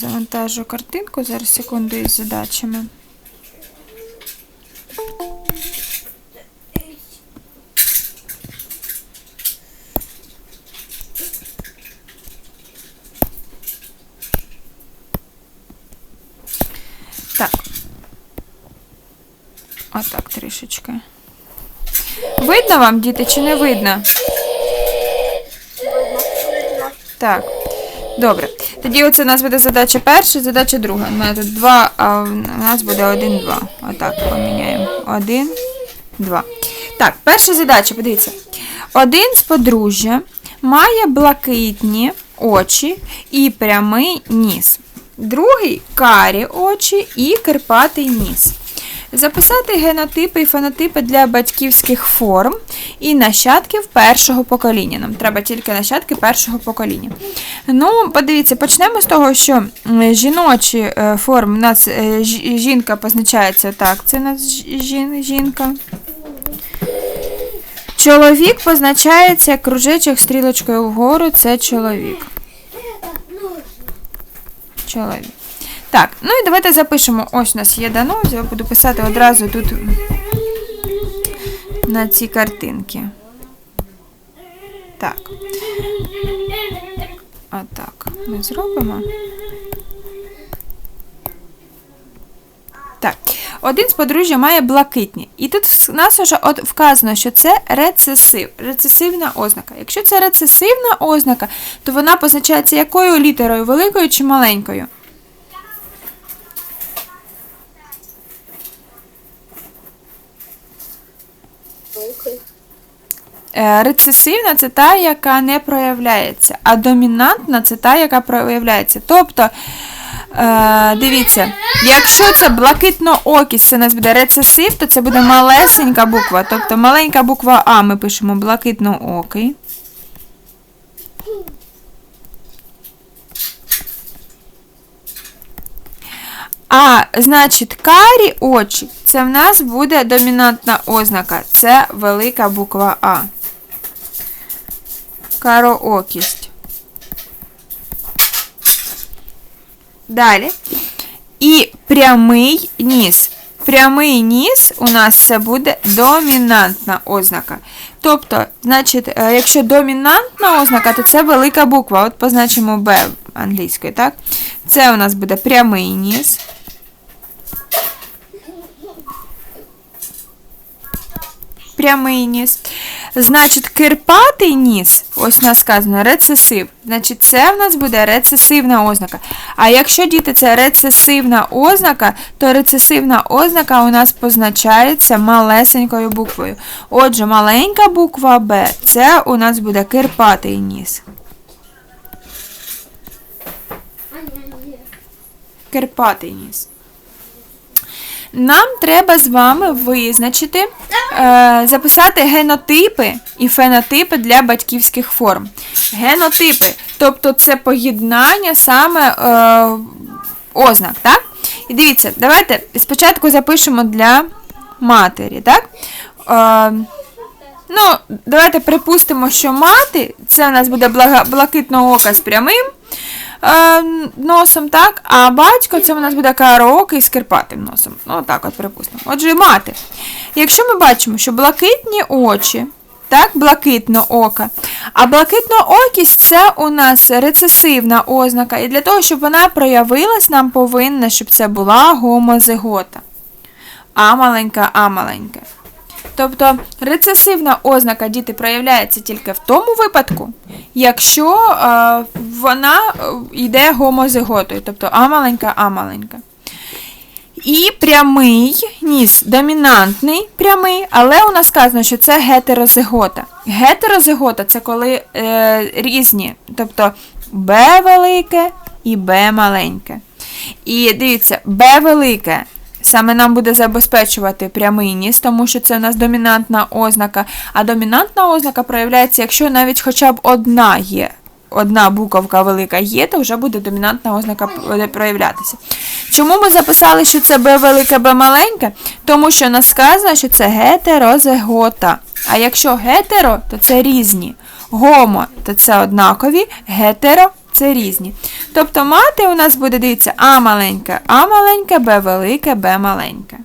Завантажу картинку зараз секунду із задачами. Так. Отак трішечки. Видно вам, діти, чи не видно? Так. Добре. Тоді оце у нас буде задача перша, задача друга. У мене тут два, а у нас буде один, два. Отак поміняємо. Один, два. Так, перша задача, подивіться. Один з подружжя має блакитні очі і прямий ніс. Другий карі очі і кирпатий ніс. Записати генотипи і фенотипи для батьківських форм і нащадків першого покоління. Нам треба тільки нащадки першого покоління. Ну, подивіться, почнемо з того, що жіночі е, форми у нас е, жінка позначається так, це у нас жінка. Чоловік позначається кружечок стрілочкою вгору, це чоловік. Чоловік. Так, ну і давайте запишемо. Ось у нас є дано, я буду писати одразу тут на ці картинки. Так. А так, ми зробимо. Так, один з подружжя має блакитні. І тут в нас вже от вказано, що це рецесив, рецесивна ознака. Якщо це рецесивна ознака, то вона позначається якою літерою, великою чи маленькою? Е, Рецесивна це та, яка не проявляється, а домінантна це та, яка проявляється. Тобто, е, дивіться, якщо це блакитно-окість, це у нас буде рецесив, то це буде малесенька буква. Тобто маленька буква А ми пишемо блакитно-окий. А, значить, карі очі, це в нас буде домінантна ознака. Це велика буква А. Кароокість. Далі. І прямий ніс. Прямий ніс у нас це буде домінантна ознака. Тобто, значить, е, якщо домінантна ознака, то це велика буква. От позначимо Б англійською, так? Це у нас буде прямий ніс. Прямий ніс. Значить, кирпатий ніс, ось у нас сказано рецесив. Значить, це в нас буде рецесивна ознака. А якщо діти це рецесивна ознака, то рецесивна ознака у нас позначається малесенькою буквою. Отже, маленька буква Б це у нас буде кирпатий ніс. Кирпатий ніс. Нам треба з вами визначити, е, записати генотипи і фенотипи для батьківських форм. Генотипи, тобто це поєднання саме е, ознак, так? І дивіться, давайте спочатку запишемо для матері, так? Е, ну, давайте припустимо, що мати, це у нас буде блакитного ока з прямим е, носом, так? А батько це у нас буде караоке з кирпатим носом. Ну, так от припустимо. Отже, мати. Якщо ми бачимо, що блакитні очі, так, блакитно ока, а блакитно-окість це у нас рецесивна ознака. І для того, щоб вона проявилась, нам повинна, щоб це була гомозигота. А маленька, а маленька. Тобто рецесивна ознака діти проявляється тільки в тому випадку, якщо е, вона е, йде гомозиготою, тобто А маленька, А маленька. І прямий ніс, домінантний прямий, але у нас сказано, що це гетерозигота. Гетерозигота це коли е, різні, тобто Б велике і Б маленьке. І дивіться, Б велике саме нам буде забезпечувати прямий ніс, тому що це у нас домінантна ознака. А домінантна ознака проявляється, якщо навіть хоча б одна є. Одна буковка велика є, то вже буде домінантна ознака проявлятися. Чому ми записали, що це Б велике, Б маленьке? Тому що нас сказано, що це гетерозигота. А якщо гетеро, то це різні. Гомо то це однакові, гетеро це різні. Тобто мати у нас буде, дивіться, А маленьке, А маленьке, Б велике, Б маленьке.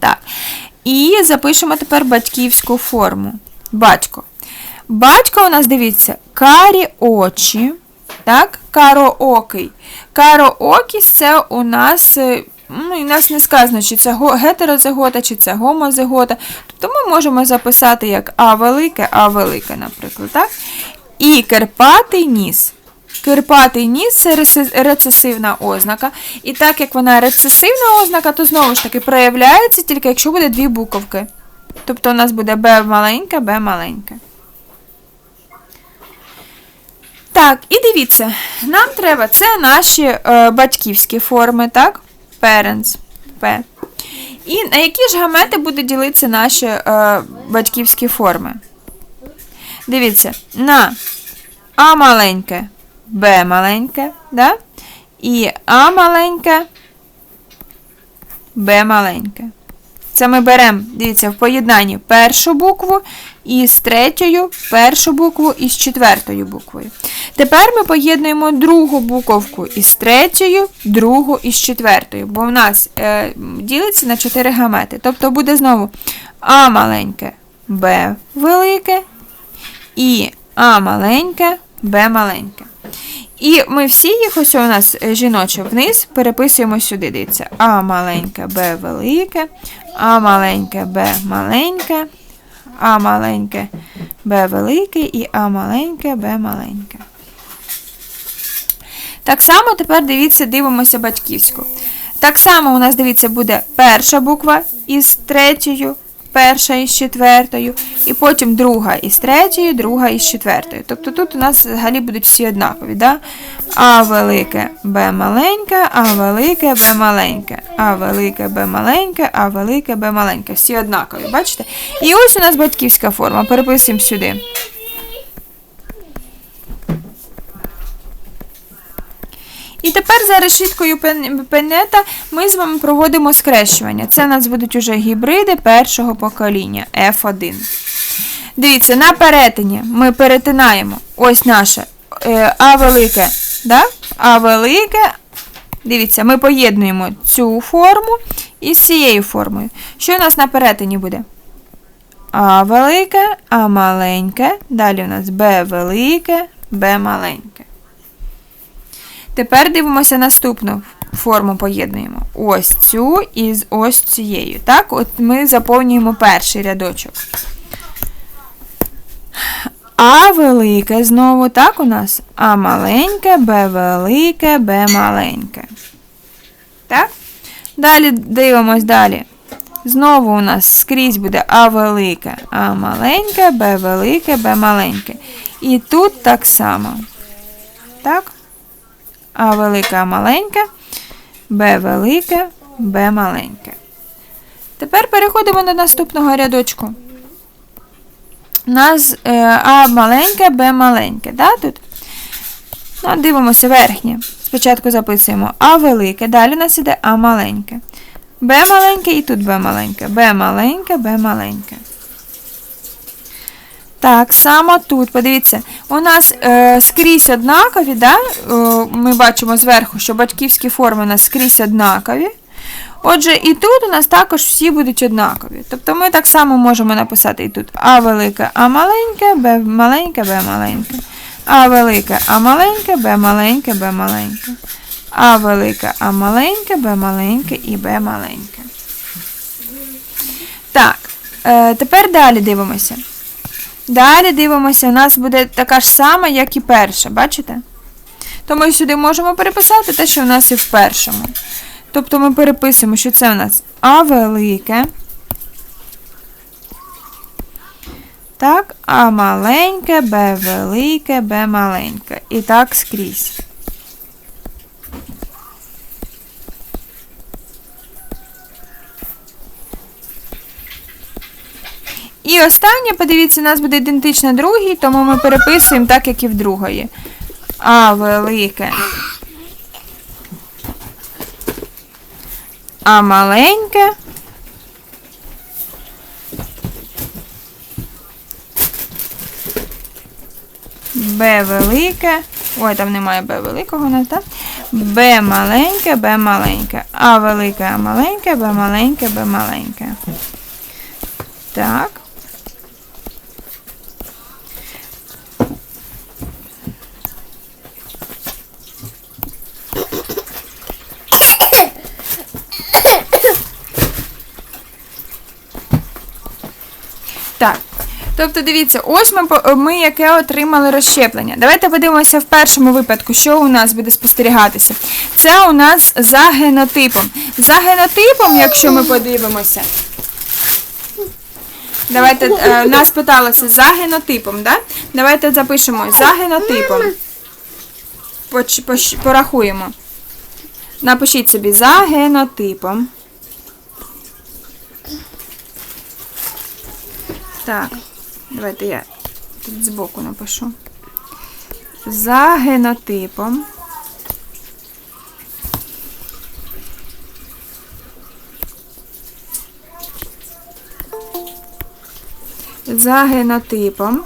Так. І запишемо тепер батьківську форму. Батько. Батько у нас, дивіться, карі очі. Так, кароокий. Кароокість це у нас, е, ну, і нас не сказано, чи це го- гетерозигота, чи це гомозигота. Тобто ми можемо записати як А велике, А велике, наприклад. так? І керпатий ніс. Кирпатий ніс це рецесивна ознака. І так як вона рецесивна ознака, то знову ж таки проявляється тільки якщо буде дві буковки. Тобто у нас буде Б маленьке, Б маленьке. Так, і дивіться, нам треба, це наші е, батьківські форми, так? Parents, P. І на які ж гамети будуть ділитися наші е, батьківські форми? Дивіться, на А маленьке, Б маленьке, да? і А маленьке, Б маленьке. Це ми беремо, дивіться, в поєднанні першу букву із третьою, першу букву із четвертою буквою. Тепер ми поєднуємо другу буковку із третьою, другу із четвертою, бо в нас е, ділиться на чотири гамети. Тобто буде знову А маленьке, Б велике, і А маленьке, Б маленьке. І ми всі їх, ось у нас е, жіноче вниз, переписуємо сюди. Дивіться, А маленьке, Б велике, А маленьке, Б маленьке, А маленьке, Б велике і А маленьке, Б маленьке. Так само тепер дивіться, дивимося батьківську. Так само у нас, дивіться, буде перша буква із третьою, перша із четвертою, і потім друга із третьою, друга із четвертою. Тобто тут у нас взагалі будуть всі однакові. Да? А велике Б маленьке, А велике Б маленьке, А велике Б маленьке, А велике Б маленьке. Всі однакові, бачите? І ось у нас батьківська форма. Переписуємо сюди. І тепер за решіткою пен- пенета ми з вами проводимо скрещування. Це у нас будуть уже гібриди першого покоління F1. Дивіться, на перетині ми перетинаємо ось наше е, А велике, да? А велике. Дивіться, ми поєднуємо цю форму із цією формою. Що у нас на перетині буде? А велике, А маленьке. Далі у нас Б велике, Б маленьке. Тепер дивимося наступну форму поєднуємо. Ось цю із ось цією. Так, от ми заповнюємо перший рядочок. А велике знову, так у нас? А маленьке, Б велике, Б маленьке. Так? Далі дивимось далі. Знову у нас скрізь буде А велике, А маленьке, Б велике, Б маленьке. І тут так само. Так? А велике, А маленьке, Б велике, Б маленьке. Тепер переходимо до наступного рядочку. У нас е, А маленьке, Б маленьке. Да, тут? Ну, дивимося верхнє. Спочатку записуємо А велике, далі у нас іде А маленьке. Б маленьке і тут Б маленьке. Б маленьке, Б маленьке. Так, само тут, подивіться, у нас е, скрізь однакові, да? е, ми бачимо зверху, що батьківські форми у нас скрізь однакові. Отже, і тут у нас також всі будуть однакові. Тобто ми так само можемо написати і тут А велике, А маленьке, Б маленьке, Б маленьке. А велике, А маленьке, Б маленьке, Б маленьке. А велике, А маленьке, Б маленьке і Б маленьке. Так, е, тепер далі дивимося. Далі дивимося, у нас буде така ж сама, як і перша, бачите? То ми сюди можемо переписати те, що у нас і в першому. Тобто ми переписуємо, що це у нас А велике. Так, А маленьке, Б велике, Б маленьке. І так скрізь. І останнє, подивіться, у нас буде ідентично другій, тому ми переписуємо так, як і в другої. А велике. А маленьке. Б велике. Ой, там немає Б великого у нас, так? Б маленьке, Б маленьке. А велике, А маленьке, Б маленьке, Б маленьке. Так. Тобто, дивіться, ось ми, ми яке отримали розщеплення. Давайте подивимося в першому випадку, що у нас буде спостерігатися. Це у нас за генотипом. За генотипом, якщо ми подивимося. Давайте, е, нас питалося за генотипом, да? Давайте запишемо за генотипом. Порахуємо. Напишіть собі за генотипом. Так, давайте я тут збоку напишу. За генотипом. За генотипом.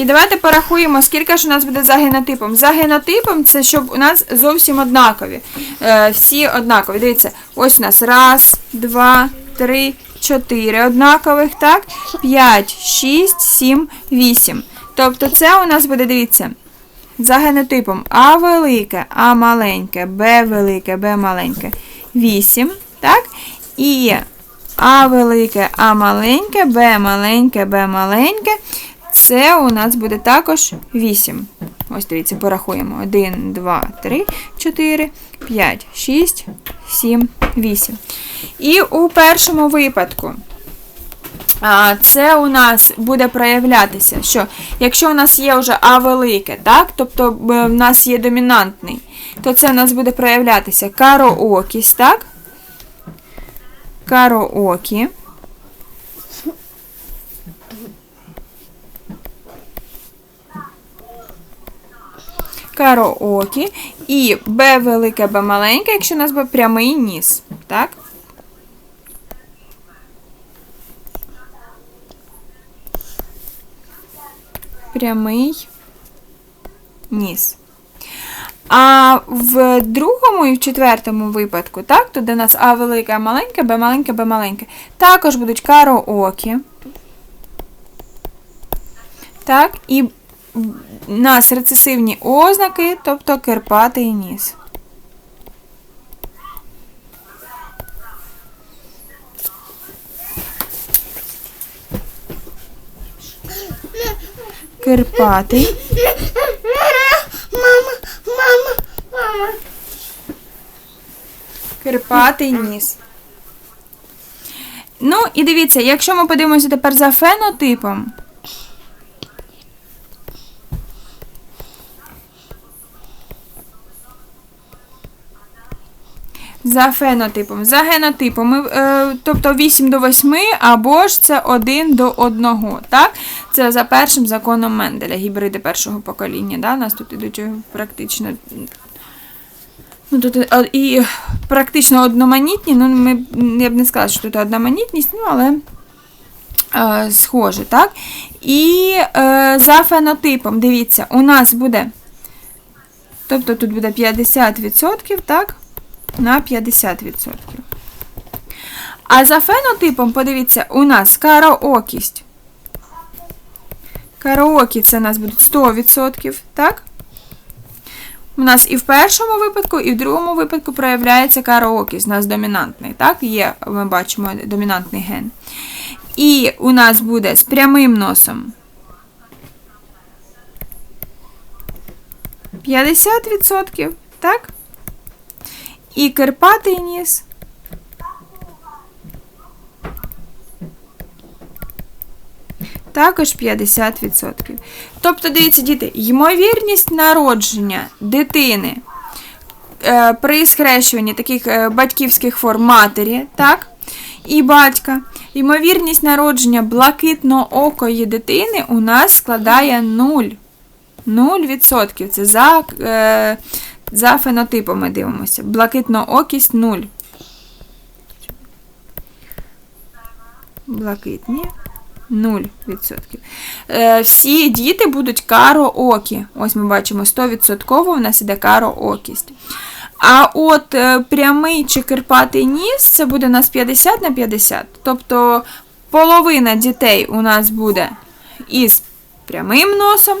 І давайте порахуємо, скільки ж у нас буде за генотипом. За генотипом це щоб у нас зовсім однакові. Е, всі однакові. Дивіться, ось у нас раз, два, три, чотири однакових, так? П'ять, шість, сім, вісім. Тобто це у нас буде, дивіться, за генотипом А велике, А маленьке, Б велике, Б маленьке. 8, так? І А велике, А маленьке, Б маленьке, Б маленьке. Це у нас буде також 8. Ось дивіться, порахуємо. 1, 2, 3, 4, 5, 6, 7, 8. І у першому випадку. Це у нас буде проявлятися, що якщо у нас є вже А велике, так, тобто в нас є домінантний, то це у нас буде проявлятися кароокість, так? Кароокі. Кароокі. І Б велике, Б маленьке, якщо у нас буде прямий ніс, так? прямий ніс. А в другому і в четвертому випадку, так, тут у нас А велике, А маленьке, Б маленьке, Б маленьке, також будуть кароокі. Так, і нас рецесивні ознаки, тобто кирпатий ніс. Кирпатий. Мама, мама, мама. Кирпатий ніс. Ну, і дивіться, якщо ми подивимося тепер за фенотипом. За фенотипом. За генотипом, ми, е, тобто 8 до 8, або ж це 1 до 1. Так? Це за першим законом Менделя, гібриди першого покоління. Да? У нас тут ідуть е, практично Ну, тут е, і практично одноманітні, ну, ми, я б не сказала, що тут одноманітність, ну, але е, схоже, так? І е, за фенотипом, дивіться, у нас буде, тобто тут буде 50%, так? На 50%. А за фенотипом, подивіться, у нас караокість. Караокі це у нас будуть 100%, так? У нас і в першому випадку, і в другому випадку проявляється караокість. У нас домінантний, так? Є, ми бачимо, домінантний ген. І у нас буде з прямим носом 50%, так? І кирпатий ніс. Також 50%. Тобто, дивіться, діти, ймовірність народження дитини е, при схрещуванні таких е, батьківських форм матері, так, і батька, ймовірність народження блакитноокої дитини у нас складає 0. 0%. Це за, е, за фенотипом ми дивимося. Блакитноокість 0. Блакитні. 0%. Е, всі діти будуть кароокі. Ось ми бачимо 100% у нас іде кароокість. А от е, прямий чи кирпатий ніс це буде у нас 50 на 50. Тобто половина дітей у нас буде із прямим носом,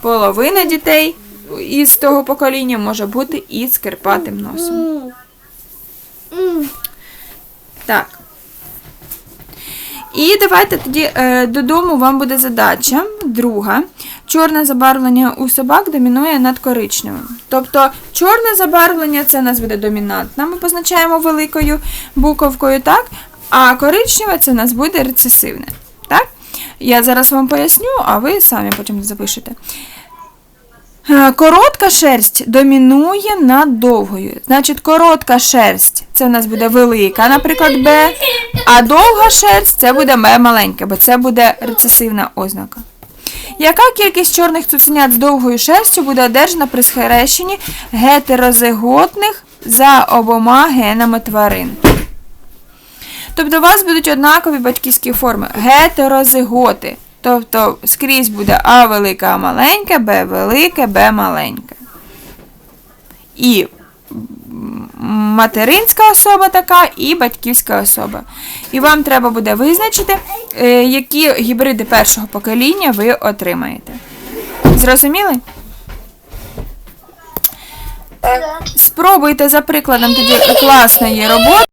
половина дітей із того покоління може бути із кирпатим носом. Так. І давайте тоді е, додому вам буде задача. Друга. Чорне забарвлення у собак домінує над коричневим. Тобто чорне забарвлення це у нас буде домінантне. Ми позначаємо великою буковкою, так? А коричневе це у нас буде рецесивне. Так? Я зараз вам поясню, а ви самі потім запишете. Е, Коротка шерсть домінує над довгою. Значить, коротка шерсть це в нас буде велика, наприклад, Б, а довга шерсть це буде Б маленька, бо це буде рецесивна ознака. Яка кількість чорних цуценят з довгою шерстю буде одержана при схрещенні гетерозиготних за обома генами тварин? Тобто у вас будуть однакові батьківські форми. Гетерозиготи. Тобто скрізь буде А велика, А маленька, Б велике, Б маленьке. І материнська особа така, і батьківська особа. І вам треба буде визначити, е, які гібриди першого покоління ви отримаєте. Зрозуміли? Спробуйте за прикладом тоді класної роботи.